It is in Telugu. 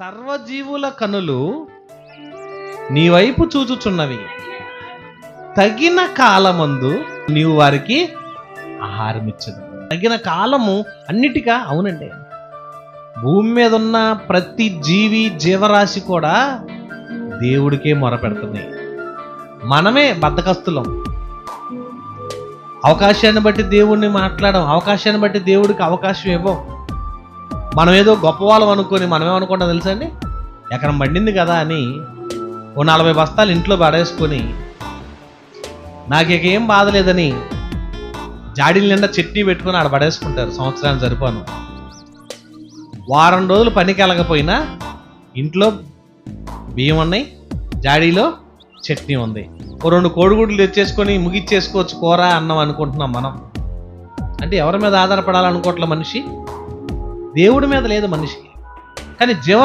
సర్వజీవుల కనులు నీ వైపు చూచుచున్నవి. తగిన కాలమందు నీవు వారికి ఆహారం ఇచ్చదు తగిన కాలము అన్నిటిగా అవునండి. భూమి మీద ఉన్న ప్రతి జీవి జీవరాశి కూడా దేవుడికే మొరపెడుతుంది. మనమే బద్దకస్తులం. అవకాశాన్ని బట్టి దేవుణ్ణి మాట్లాడడం అవకాశాన్ని బట్టి దేవుడికి అవకాశం ఇవ్వం. మనం ఏదో గొప్పవాళ్ళం అనుకొని మనమేమనుకుంటాం తెలుసా అండి? ఎకరం మండింది కదా అని ఓ నలభై బస్తాలు ఇంట్లో పడేసుకొని నాకు ఇక ఏం బాధ లేదని జాడీల నిండా చట్నీ పెట్టుకొని ఆడ పడేసుకుంటారు సంవత్సరానికి సరిపోను. వారం రోజులు పనికి వెళ్ళకపోయినా ఇంట్లో బియ్యం ఉన్నాయి జాడీలో చట్నీ ఉంది. ఓ రెండు కోడిగుడ్లు తెచ్చేసుకొని ముగిచ్చేసుకోవచ్చు కూర అన్నం అనుకుంటున్నాం మనం. అంటే ఎవరి మీద ఆధారపడాలనుకోవట్లే మనిషి? దేవుడి మీద లేదు మనిషి కానీ జీవ